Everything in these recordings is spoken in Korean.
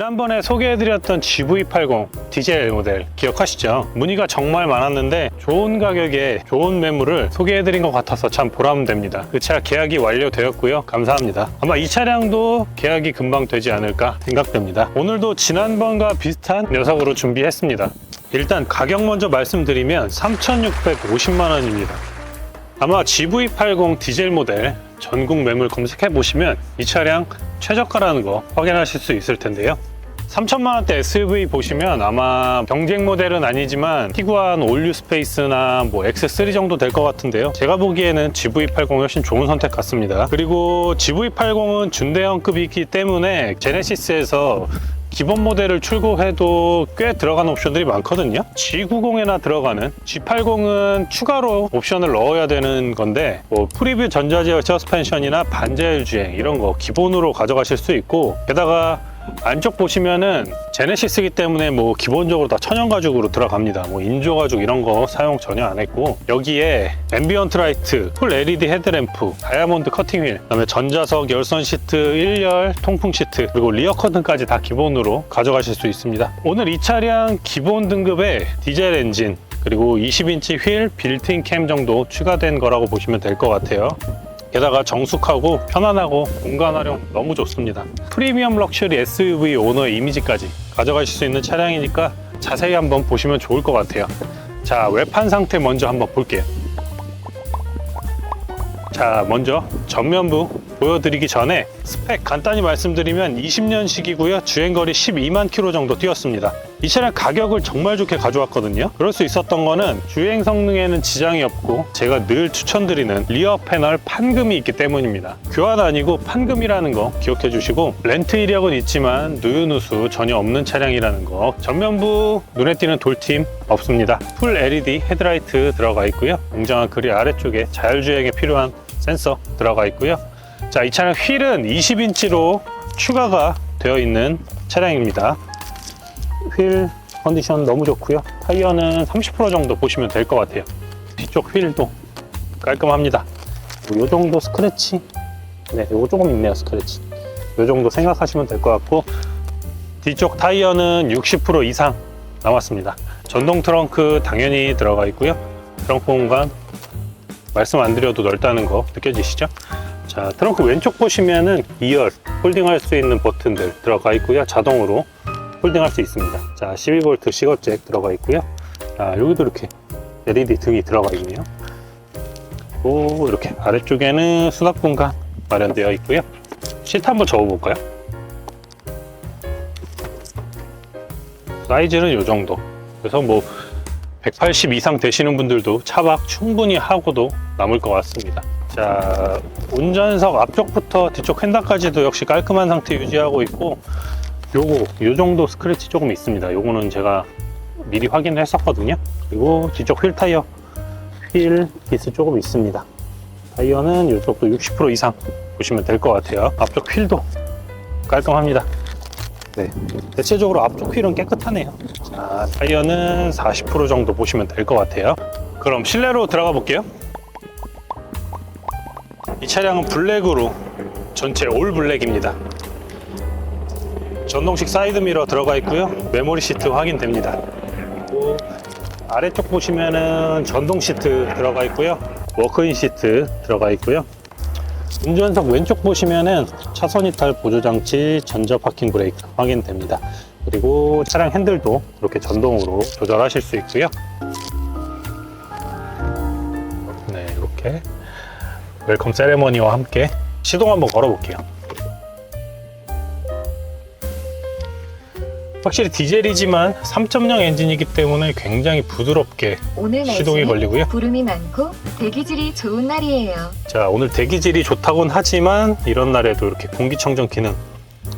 지난번에 소개해드렸던 GV80 디젤 모델 기억하시죠? 문의가 정말 많았는데 좋은 가격에 좋은 매물을 소개해드린 것 같아서 참 보람됩니다. 그 차 계약이 완료되었고요. 감사합니다. 아마 이 차량도 계약이 금방 되지 않을까 생각됩니다. 오늘도 지난번과 비슷한 녀석으로 준비했습니다. 일단 가격 먼저 말씀드리면 3,650만 원입니다. 아마 GV80 디젤 모델 전국 매물 검색해 보시면 이 차량 최저가라는 거 확인하실 수 있을 텐데요. 3천만 원대 SUV 보시면 아마 경쟁 모델은 아니지만 티구안 올류 스페이스나 뭐 X3 정도 될 것 같은데요. 제가 보기에는 GV80 훨씬 좋은 선택 같습니다. 그리고 GV80은 준대형급이기 때문에 제네시스에서 기본 모델을 출고해도 꽤 들어가는 옵션들이 많거든요. G90에나 들어가는 G80은 추가로 옵션을 넣어야 되는 건데 뭐 프리뷰 전자제어 서스펜션이나 반자율 주행 이런 거 기본으로 가져가실 수 있고 게다가 안쪽 보시면은 제네시스기 때문에 뭐 기본적으로 다 천연 가죽으로 들어갑니다. 뭐 인조 가죽 이런 거 사용 전혀 안 했고 여기에 앰비언트 라이트, 풀 LED 헤드램프, 다이아몬드 커팅 휠, 그다음에 전자석 열선 시트 1열 통풍 시트 그리고 리어 커튼까지 다 기본으로 가져가실 수 있습니다. 오늘 이 차량 기본 등급의 디젤 엔진 그리고 20인치 휠 빌트인 캠 정도 추가된 거라고 보시면 될 것 같아요. 게다가 정숙하고 편안하고 공간 활용 너무 좋습니다. 프리미엄 럭셔리 SUV 오너의 이미지까지 가져가실 수 있는 차량이니까 자세히 한번 보시면 좋을 것 같아요. 자, 외판 상태 먼저 한번 볼게요. 자, 먼저 전면부 보여드리기 전에 스펙 간단히 말씀드리면 20년식이고요. 주행거리 12만 킬로 정도 뛰었습니다. 이 차량 가격을 정말 좋게 가져왔거든요. 그럴 수 있었던 거는 주행 성능에는 지장이 없고 제가 늘 추천드리는 리어 패널 판금이 있기 때문입니다. 교환 아니고 판금이라는 거 기억해 주시고 렌트 이력은 있지만 누유누수 전혀 없는 차량이라는 거 전면부 눈에 띄는 돌팀 없습니다. 풀 LED 헤드라이트 들어가 있고요. 웅장한 그릴 아래쪽에 자율주행에 필요한 센서 들어가 있고요. 자, 이 차량 휠은 20인치로 추가가 되어 있는 차량입니다. 휠 컨디션 너무 좋고요. 타이어는 30% 정도 보시면 될 것 같아요. 뒤쪽 휠도 깔끔합니다. 이 정도 스크래치, 네, 이거 조금 있네요, 스크래치. 이 정도 생각하시면 될 것 같고 뒤쪽 타이어는 60% 이상 남았습니다. 전동 트렁크 당연히 들어가 있고요. 트렁크 공간 말씀 안 드려도 넓다는 거 느껴지시죠? 자, 트렁크 왼쪽 보시면은 2열 홀딩할 수 있는 버튼들 들어가 있고요. 자동으로 홀딩할 수 있습니다. 자, 12V 시거잭 들어가 있고요. 자, 여기도 이렇게 LED 등이 들어가 있네요. 또 이렇게 아래쪽에는 수납 공간 마련되어 있고요. 시트 한번 접어볼까요? 사이즈는 이 정도. 그래서 뭐 180 이상 되시는 분들도 차박 충분히 하고도 남을 것 같습니다. 자, 운전석 앞쪽부터 뒤쪽 핸다까지도 역시 깔끔한 상태 유지하고 있고 요거 요 정도 스크래치 조금 있습니다. 요거는 제가 미리 확인을 했었거든요. 그리고 뒤쪽 휠 타이어 휠 기스 조금 있습니다. 타이어는 이쪽도 60% 이상 보시면 될 것 같아요. 앞쪽 휠도 깔끔합니다. 네, 대체적으로 앞쪽 휠은 깨끗하네요. 자, 타이어는 40% 정도 보시면 될 것 같아요. 그럼 실내로 들어가 볼게요. 이 차량은 블랙으로 전체 올 블랙입니다. 전동식 사이드미러 들어가 있고요. 메모리 시트 확인됩니다. 그리고 아래쪽 보시면은 전동 시트 들어가 있고요. 워크인 시트 들어가 있고요. 운전석 왼쪽 보시면은 차선 이탈 보조 장치, 전자 파킹 브레이크 확인됩니다. 그리고 차량 핸들도 이렇게 전동으로 조절하실 수 있고요. 네, 이렇게 웰컴 세레머니와 함께 시동 한번 걸어 볼게요. 확실히 디젤이지만 3.0 엔진이기 때문에 굉장히 부드럽게 오늘 시동이 걸리고요. 구름이 많고 대기질이 좋은 날이에요. 자 오늘 대기질이 좋다곤 하지만 이런 날에도 이렇게 공기청정 기능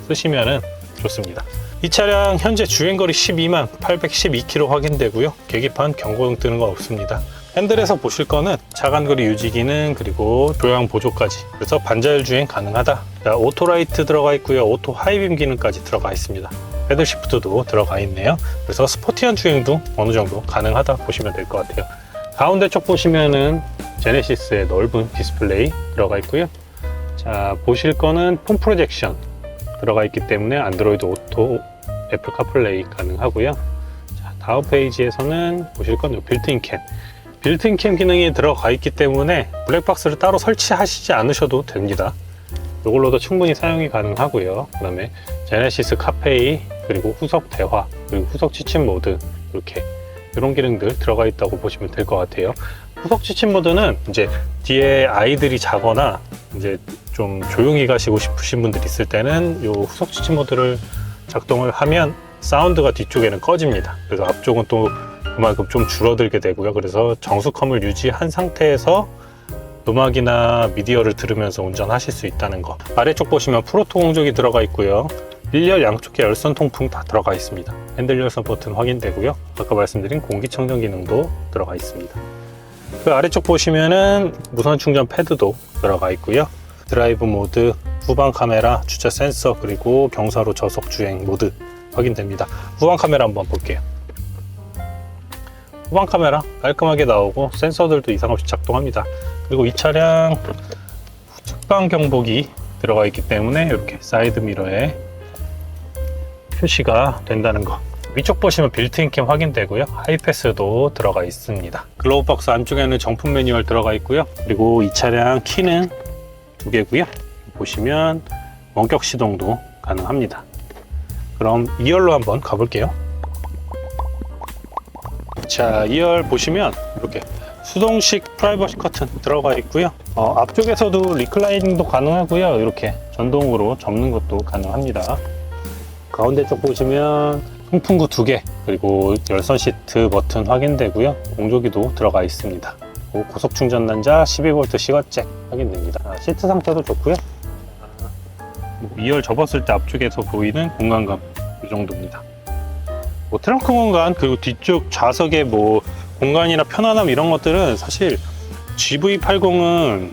쓰시면 좋습니다. 이 차량 현재 주행거리 12만 812km 확인되고요. 계기판 경고등 뜨는 거 없습니다. 핸들에서 보실 거는 차간거리 유지 기능 그리고 조향 보조까지. 그래서 반자율 주행 가능하다. 자, 오토라이트 들어가 있고요. 오토 하이빔 기능까지 들어가 있습니다 패들 시프트도 들어가 있네요 그래서 스포티한 주행도 어느 정도 가능하다 보시면 될 것 같아요 가운데 쪽 보시면은 제네시스의 넓은 디스플레이 들어가 있고요. 자, 보실 거는 폰 프로젝션 들어가 있기 때문에 안드로이드 오토 애플 카플레이 가능하고요. 자, 다음 페이지에서는 보실 건 빌트인 캠. 빌트인 캠 기능이 들어가 있기 때문에 블랙박스를 따로 설치하시지 않으셔도 됩니다. 이걸로도 충분히 사용이 가능하고요. 그 다음에 제네시스 카페이, 그리고 후석 대화, 그리고 후석 지침 모드 이렇게 이런 기능들 들어가 있다고 보시면 될 것 같아요. 후석 지침 모드는 이제 뒤에 아이들이 자거나 이제 좀 조용히 가시고 싶으신 분들 있을 때는 이 후석 지침 모드를 작동을 하면 사운드가 뒤쪽에는 꺼집니다. 그래서 앞쪽은 또 그만큼 좀 줄어들게 되고요. 그래서 정수컴을 유지한 상태에서 음악이나 미디어를 들으면서 운전하실 수 있다는 거. 아래쪽 보시면 프로토 공조기 들어가 있고요. 1열 양쪽에 열선 통풍 다 들어가 있습니다. 핸들 열선 버튼 확인되고요. 아까 말씀드린 공기청정 기능도 들어가 있습니다. 그 아래쪽 보시면은 무선 충전 패드도 들어가 있고요. 드라이브 모드, 후방 카메라, 주차 센서, 그리고 경사로 저속 주행 모드 확인됩니다. 후방 카메라 한번 볼게요. 후방 카메라 깔끔하게 나오고 센서들도 이상 없이 작동합니다. 그리고 이 차량 측방 경보기 들어가 있기 때문에 이렇게 사이드 미러에 표시가 된다는 거. 위쪽 보시면 빌트인 캠 확인되고요. 하이패스도 들어가 있습니다. 글로우 박스 안쪽에는 정품 매뉴얼 들어가 있고요. 그리고 이 차량 키는 두 개고요. 보시면 원격 시동도 가능합니다. 그럼 2열로 한번 가볼게요. 자, 2열 보시면 이렇게 수동식 프라이버시 커튼 들어가 있고요. 어, 앞쪽에서도 리클라이닝도 가능하고요. 이렇게 전동으로 접는 것도 가능합니다. 가운데 쪽 보시면 통풍구 두 개, 그리고 열선 시트 버튼 확인되고요. 공조기도 들어가 있습니다. 그리고 고속 충전 단자 12V 시거잭 확인됩니다. 아, 시트 상태도 좋고요. 뭐 2열 접었을 때 앞쪽에서 보이는 공간감 이 정도입니다. 뭐 트렁크 공간 그리고 뒤쪽 좌석의 뭐 공간이나 편안함 이런 것들은 사실 GV80은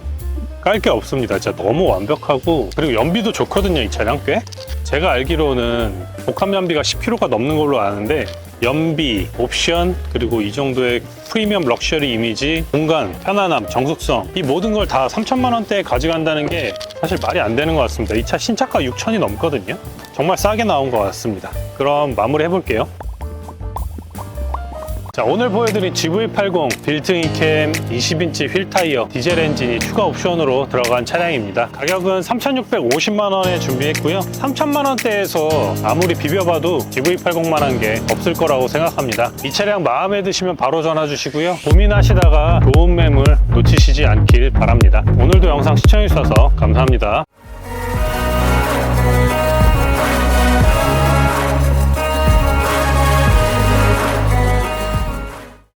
깔 게 없습니다. 진짜 너무 완벽하고 그리고 연비도 좋거든요. 이 차량 꽤. 제가 알기로는 복합 연비가 10km가 넘는 걸로 아는데 연비, 옵션 그리고 이 정도의 프리미엄 럭셔리 이미지, 공간, 편안함, 정숙성 이 모든 걸 다 3천만 원대에 가져간다는 게 사실 말이 안 되는 것 같습니다. 이 차 신차가 6천이 넘거든요. 정말 싸게 나온 것 같습니다. 그럼 마무리 해볼게요. 자 오늘 보여드린 GV80 빌트인 캠 20인치 휠 타이어 디젤 엔진이 추가 옵션으로 들어간 차량입니다. 가격은 3,650만원에 준비했고요. 3,000만원대에서 아무리 비벼봐도 GV80만한 게 없을 거라고 생각합니다. 이 차량 마음에 드시면 바로 전화 주시고요. 고민하시다가 좋은 매물 놓치시지 않길 바랍니다. 오늘도 영상 시청해주셔서 감사합니다